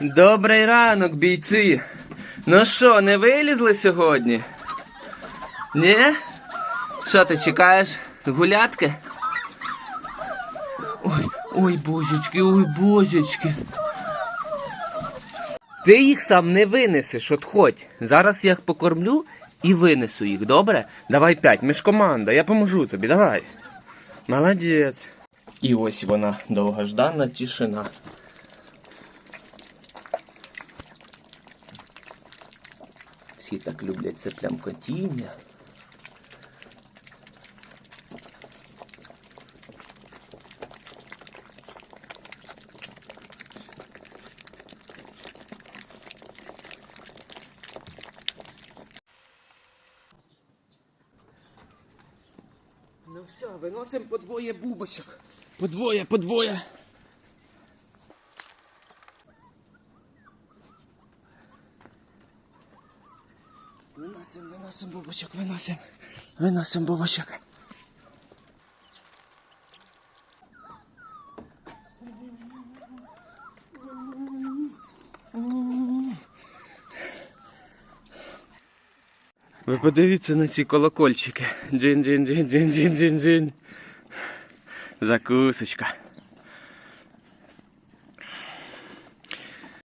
Добрий ранок, бійці. Ну що, не вилізли сьогодні? Ні? Що ти чекаєш? Гулятки? Ой, ой, божечки, ой, божечки. Ти їх сам не винесеш, от ходь. Зараз я їх покормлю і винесу їх, добре? Давай п'ять, ми ж команда, я поможу тобі, давай. Молодець. І ось вона, довгождана тишина. Всі так люблять це плямкотіння. Ну все, виносимо по двоє бубочок. По двоє, по двоє. Виносим, виносим бубочок, виносим. Виносим бубочок. Ви подивіться на ці колокольчики. Джин-джин-джин-джин-джин-джин-джин. Закусочка.